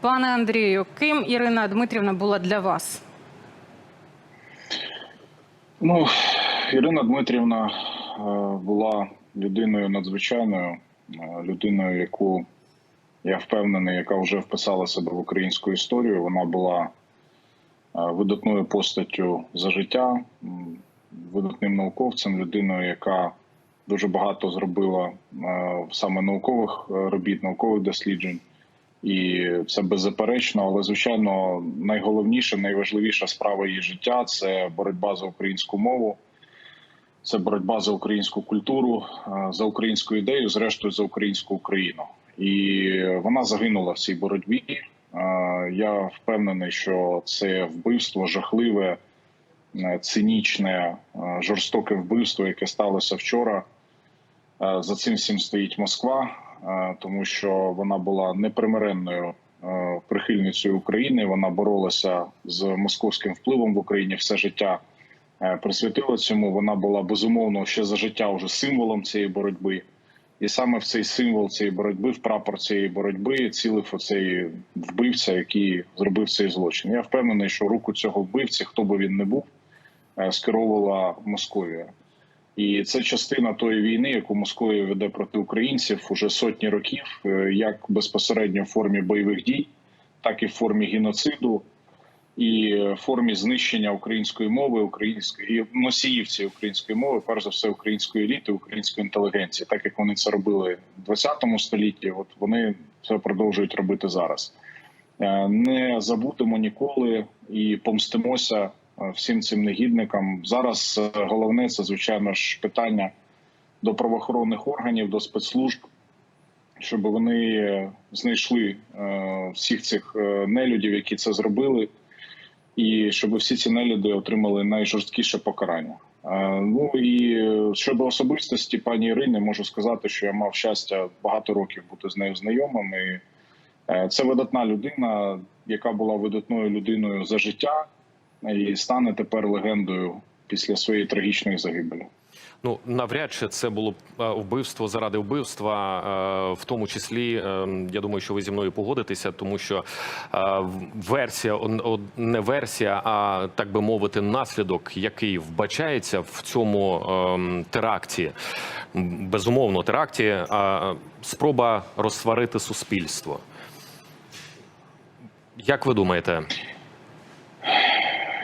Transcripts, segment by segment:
Пане Андрію, ким Ірина Дмитрівна була для вас? Ну, Ірина Дмитрівна е, була людиною надзвичайною, е, людиною, яку я впевнений, яка вже вписала себе в українську історію. Вона була е, видатною постаттю за життя, видатним науковцем, людиною, яка дуже багато зробила саме наукових робіт, наукових досліджень. І це беззаперечно, але звичайно, найголовніша, найважливіша справа її життя це боротьба за українську мову, це боротьба за українську культуру, е, за українську ідею, зрештою за українську Україну. І вона загинула в цій боротьбі. Е, Я впевнений, що це вбивство жахливе, е, цинічне, жорстоке вбивство, яке сталося вчора. За цим всім стоїть Москва, тому що вона була непримиренною е, прихильницею України. Вона боролася з московським впливом в Україні все життя. е, Присвятила цьому. Вона була безумовно ще за життя вже символом цієї боротьби. І саме в цей символ цієї боротьби, в прапор цієї боротьби, цілив оцей вбивця, який зробив цей злочин. Я впевнений, що руку цього вбивці, хто би він не був, е, скеровувала Московія. І це частина тої війни, яку Московія веде проти українців уже сотні років, е, як безпосередньо в формі бойових дій, так і в формі геноциду, і в формі знищення української мови, української носіїв цієї української мови, перш за все, української еліти, української інтелігенції, так як вони це робили в 20 столітті. От вони це продовжують робити зараз. Е, Не забудемо ніколи і помстимося е, всім цим негідникам. Зараз е, головне це звичайно ж питання до правоохоронних органів, до спецслужб, щоб вони е, знайшли е, всіх цих е, нелюдів, які це зробили, і щоб всі ці нелюди отримали найжорсткіше покарання. Е, Ну і е, щодо особистості пані Ірини, можу сказати, що я мав щастя багато років бути з нею знайомим. І е, це видатна людина, яка була видатною людиною за життя, і стане тепер легендою після своєї трагічної загибелі. Ну навряд чи це було е, вбивство заради вбивства, е, в тому числі е, я думаю, що ви зі мною погодитеся, тому що версія не версія, а так би мовити, наслідок, який вбачається в цьому теракті, безумовно, теракті, спроба розсварити суспільство. Як ви думаєте?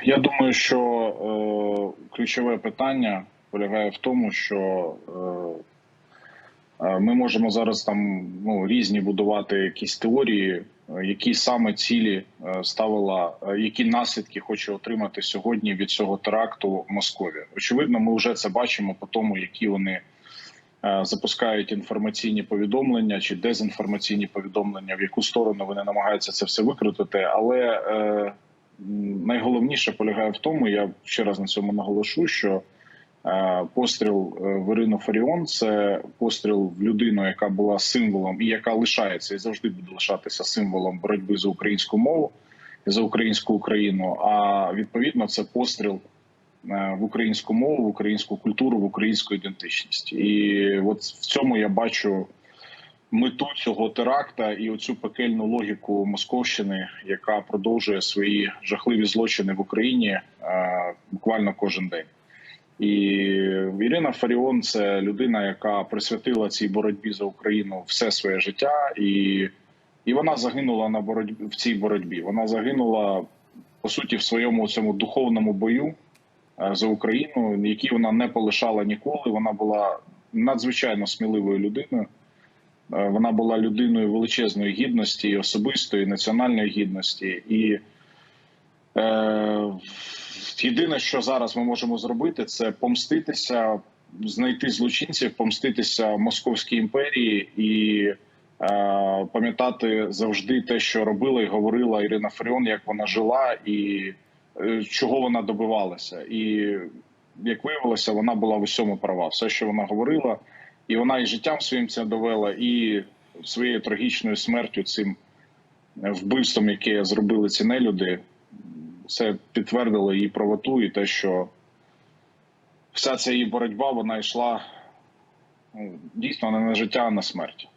Я думаю, що е, ключове питання полягає в тому, що е, е, ми можемо зараз там ну, різні будувати якісь теорії, які саме цілі е, ставила, е, які наслідки хоче отримати сьогодні від цього теракту Московія. Очевидно, ми вже це бачимо по тому, які вони. Запускають інформаційні повідомлення чи дезінформаційні повідомлення, в яку сторону вони намагаються це все викрутити. Але найголовніше полягає в тому, я ще раз на цьому наголошу, що е, постріл е, в Ірину Фаріон це постріл в людину, яка була символом і яка лишається і завжди буде лишатися символом боротьби за українську мову за українську Україну. А відповідно, це постріл е, в українську мову, в українську культуру, в українську ідентичність. І от в цьому я бачу мету цього теракта і оцю пекельну логіку Московщини, яка продовжує свої жахливі злочини в Україні е, буквально кожен день. І Ірина Фаріон це людина, яка присвятила цій боротьбі за Україну все своє життя, і, і вона загинула на боротьбі в цій боротьбі. Вона загинула по суті в своєму цьому духовному бою е, за Україну, який вона не полишала ніколи. Вона була надзвичайно сміливою людиною. Е, Вона була людиною величезної гідності, і особистої, і національної гідності. І е, єдине, що зараз ми можемо зробити, це помститися, знайти злочинців, помститися Московській імперії і е, пам'ятати завжди те, що робила і говорила Ірина Фаріон, як вона жила і е, чого вона добивалася. І як виявилося, вона була в усьому права. Все, що вона говорила, і вона і життям своїм це довела, і своєю трагічною смертю цим е, вбивством, яке зробили ці нелюди, це підтвердило її правоту і те, що вся ця її боротьба вона йшла ну, дійсно не на життя, а на смерть.